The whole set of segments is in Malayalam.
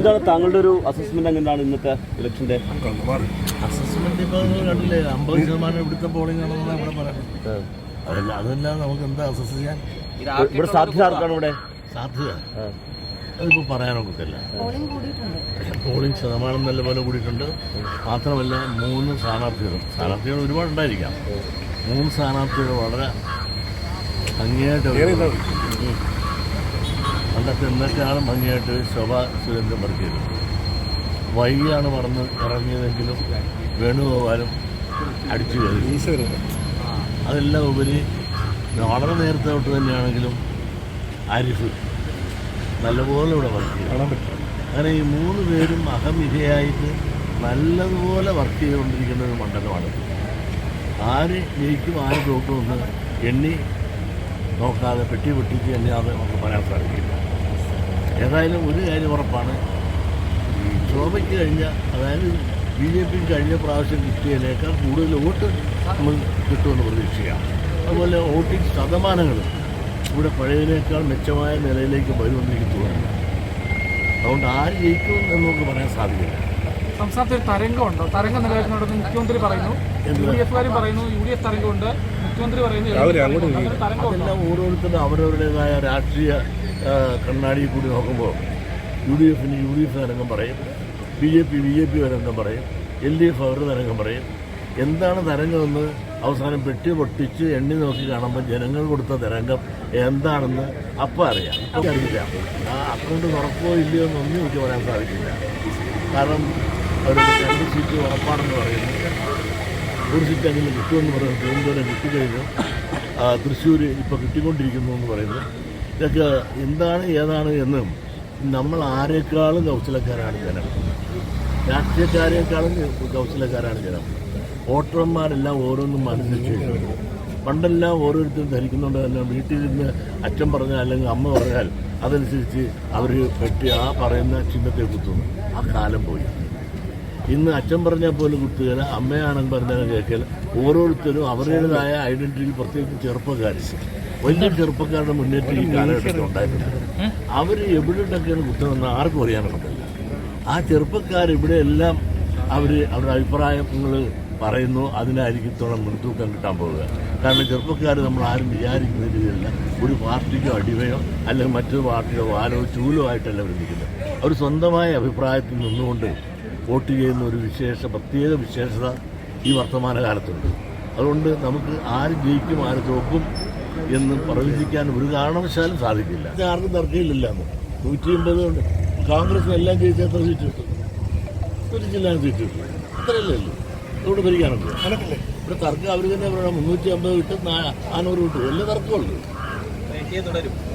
എന്താണ് താങ്കളുടെ ഒരു അസസ്മെന്റ് എങ്ങനെയാണ് ഇന്നത്തെ ഇലക്ഷന്റെ അസസ്മെന്റ് ഇപ്പോൾ കണ്ടില്ലേ? അമ്പത് ശതമാനം ഇവിടുത്തെ പോളിംഗ് ആണെന്നാണ് ഇവിടെ പറയുന്നത്. അതല്ല അതെല്ലാം നമുക്ക് എന്താ അസസ് ചെയ്യാൻ? ഇവിടെ സാധ്യത ആർക്കാണ് ഇവിടെ? സാധ്യത? അതിപ്പോ അതിപ്പോൾ പറയാനൊക്കത്തില്ല പോളിംഗ് ശതമാനം നല്ലപോലെ കൂടിയിട്ടുണ്ട്. മാത്രമല്ല മൂന്ന് സ്ഥാനാർത്ഥികളും. സ്ഥാനാർത്ഥികൾ ഒരുപാട് ഉണ്ടായിരിക്കാം മൂന്ന് സ്ഥാനാർത്ഥികൾ വളരെ ഭംഗിയായിട്ട് പണ്ടത്തെ എന്നൊക്കെയാണ് ഭംഗിയായിട്ട് ശോഭ സുരേന്ദ്രൻ വർക്ക് ചെയ്തത് വൈകിയാണ് മറന്ന് ഇറങ്ങിയതെങ്കിലും വേണുഗോപാലും അടിച്ചു കയറി. അതെല്ലാം ഉപരി വളരെ നേരത്തെ തൊട്ട് തന്നെയാണെങ്കിലും ആരിഫ് നല്ലപോലെ ഇവിടെ വർക്ക് ചെയ്യും അങ്ങനെ ഈ മൂന്ന് പേരും അഹമിഹയായിട്ട് നല്ലതുപോലെ വർക്ക് ചെയ്തുകൊണ്ടിരിക്കുന്ന ഒരു മണ്ഡലമാണ്. ആര് ജയിക്കും ആര് തോക്കുമെന്ന് എണ്ണി നോക്കാതെ പെട്ടി പൊട്ടിച്ച് അത് നമുക്ക് പറയാൻ സാധിക്കില്ല. ഏതായാലും ഒരു കാര്യം ഉറപ്പാണ്. ഈ ശോഭയ്ക്ക് കഴിഞ്ഞ അതായത് ബി ജെ പിക്ക് കഴിഞ്ഞ പ്രാവശ്യം കിട്ടിയതിനേക്കാൾ കൂടുതൽ വോട്ട് നമ്മൾ കിട്ടുമെന്ന് പ്രതീക്ഷിക്കാം. അതുപോലെ വോട്ടിംഗ് ശതമാനങ്ങൾ ഇവിടെ പഴയതിനേക്കാൾ മെച്ചമായ നിലയിലേക്ക് വരുമെന്ന് എനിക്ക് തോന്നുന്നു അതുകൊണ്ട് ആര് ജയിക്കും എന്ന് നമുക്ക് പറയാൻ സാധിക്കില്ല. സംസ്ഥാനത്ത് ഒരു തരംഗമുണ്ടോ. തരംഗ നിലനിൽക്കുന്നുണ്ടെന്ന് മുഖ്യമന്ത്രി പറയുന്നു. യു ഡി എഫുകാരും പറയുന്നു യു ഡി എഫ് തരംഗമുണ്ട്. മുഖ്യമന്ത്രി പറയുന്നു അതെല്ലാം ഓരോരുത്തരും അവരവരുടേതായ രാഷ്ട്രീയ കണ്ണാടിയിൽ കൂടി നോക്കുമ്പോൾ യു ഡി എഫിന് യു ഡി എഫ് തരംഗം പറയും B J P B J P തരംഗം പറയും എൽ ഡി എഫ് അവരുടെ തരംഗം പറയും. എന്താണ് തരംഗമെന്ന് അവസാനം പെട്ടി പൊട്ടിച്ച് എണ്ണി നോക്കി കാണുമ്പോൾ ജനങ്ങൾ കൊടുത്ത തരംഗം എന്താണെന്ന് അപ്പം അറിയാം. അറിയില്ല ആ അക്കൗണ്ട് തുറക്കോ ഇല്ലയോ എന്ന് എന്നൊന്നും എനിക്ക് പറയാൻ സാധിക്കില്ല. കാരണം അവരുടെ രണ്ട് സീറ്റ് ഉറപ്പാണെന്ന് പറയുന്നു. ഒരു സീറ്റ് അങ്ങനെ കിട്ടുമെന്ന് പറയുന്നു. തിരുവനന്തപുരം കിട്ടിക്കഴിഞ്ഞു തൃശ്ശൂർ ഇപ്പോൾ കിട്ടിക്കൊണ്ടിരിക്കുന്നു എന്ന് പറയുന്നു. ഇതൊക്കെ എന്താണ് ഏതാണ് എന്നും നമ്മൾ ആരെക്കാളും കൗശലക്കാരാണ് ജനം. രാഷ്ട്രീയക്കാരെക്കാളും കൗശലക്കാരാണ് ജനം. വോട്ടർമാരെല്ലാം ഓരോന്നും മനസ്സിലാക്കി പണ്ടെല്ലാം ഓരോരുത്തരും ധരിക്കുന്നുണ്ട് തന്നെ വീട്ടിൽ നിന്ന് അച്ഛൻ പറഞ്ഞാൽ അല്ലെങ്കിൽ അമ്മ പറഞ്ഞാൽ അതനുസരിച്ച് അവർ പെട്ടി ആ പറയുന്ന ചിഹ്നത്തെ കുത്തുന്നു. ആ കാലം പോയി. ഇന്ന് അച്ഛൻ പറഞ്ഞാൽ പോലും കുത്തുകയില്ല അമ്മയാണെന്ന് പറഞ്ഞാൽ കേൾക്കില്ല ഓരോരുത്തരും അവരുടേതായ ഐഡന്റിറ്റിയിൽ പ്രത്യേകിച്ച് ചെറുപ്പക്കാർ വലിയ ചെറുപ്പക്കാരുടെ മുന്നേറ്റം ഈ കാലഘട്ടത്തിൽ ഉണ്ടായിട്ടുണ്ട്. അവർ എവിടെയൊക്കെയാണ് കുത്തുന്നതെന്ന് ആർക്കും അറിയാനൊക്കത്തില്ല ആ ചെറുപ്പക്കാർ ഇവിടെ എല്ലാം അവർ അവരുടെ അഭിപ്രായങ്ങൾ പറയുന്നു. അതിനായിരിക്കും ഇത്തവണ മുൻതൂക്കം കിട്ടാൻ പോവുക. കാരണം ചെറുപ്പക്കാർ നമ്മൾ ആരും വിചാരിക്കുന്ന രീതിയിലല്ല. ഒരു പാർട്ടിക്കോ അടിമയോ അല്ലെങ്കിൽ മറ്റൊരു പാർട്ടിയോ വാലോ ചൂലോ ആയിട്ടല്ല അവർ നിൽക്കുന്നത്. അവർ സ്വന്തമായ അഭിപ്രായത്തിൽ നിന്നുകൊണ്ട് വോട്ട് ചെയ്യുന്ന ഒരു വിശേഷ പ്രത്യേക വിശേഷത ഈ വർത്തമാന കാലത്തുണ്ട് അതുകൊണ്ട് നമുക്ക് ആര് ജയിക്കും ആര് തോക്കും എന്ന് പ്രവചിക്കാൻ ഒരു കാരണവശാലും സാധിക്കില്ല. ആർക്കും തർക്കമില്ലല്ലോ നൂറ്റി എൺപത് കൊണ്ട് കോൺഗ്രസ് എല്ലാം ജയിച്ച എത്ര സീറ്റ് കിട്ടും? ഒരു ജില്ലാ സീറ്റ് കിട്ടും. അത്രയല്ലേ ഉള്ളൂ. അതുകൊണ്ട് ഭരിക്കാനുണ്ട്. ഇവിടെ തർക്കം അവർ തന്നെ പറയണം. മുന്നൂറ്റി അമ്പത് കിട്ടും നാനൂറ് കിട്ടും എല്ലാം തർക്കമുള്ളൂ.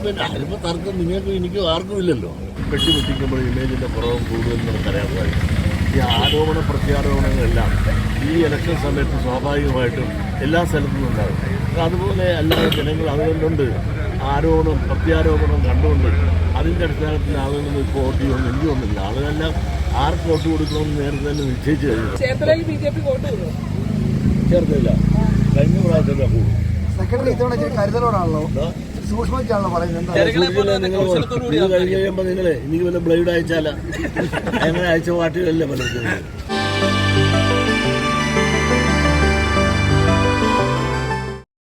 പിന്നെ ആരുമ്പോൾ തർക്കം നിങ്ങൾക്കും എനിക്കും ആർക്കും ഇല്ലല്ലോ. പെട്ടി പൊട്ടിക്കുമ്പോൾ ഇമേജിന്റെ കുറവും കൂടുതൽ നമുക്കറിയാൻ സാധിക്കും ഈ ആരോപണ പ്രത്യാരോപണങ്ങളെല്ലാം ഈ ഇലക്ഷൻ സമയത്ത് സ്വാഭാവികമായിട്ടും എല്ലാ സ്ഥലത്തും ഉണ്ടാകും. അതുപോലെ എല്ലാ ജനങ്ങൾ അതുകൊണ്ടുണ്ട്. ആരോപണം പ്രത്യാരോപണം കണ്ടുകൊണ്ട് അതിന്റെ അടിസ്ഥാനത്തിൽ ആളുകൾ ഇപ്പോൾ വോട്ട് ചെയ്യുമെന്ന് എനിക്ക് തോന്നുന്നില്ല ആളുകളെല്ലാം ആർക്ക് വോട്ട് കൊടുക്കണമെന്ന് നേരത്തെ തന്നെ നിശ്ചയിച്ചു കഴിഞ്ഞു. ചേർത്തില്ല കഴിഞ്ഞ പ്രാവശ്യം കൂടും. സെക്രട്ടറി ഇത്തവണ കരുതലോടാണല്ലോ. സൂക്ഷ്മിച്ചാണല്ലോ പറയുന്നത്. വല്ല ബ്ലേഡ് അയച്ചാല? അങ്ങനെ അയച്ച പാട്ടുകളല്ലേ പലർക്കും?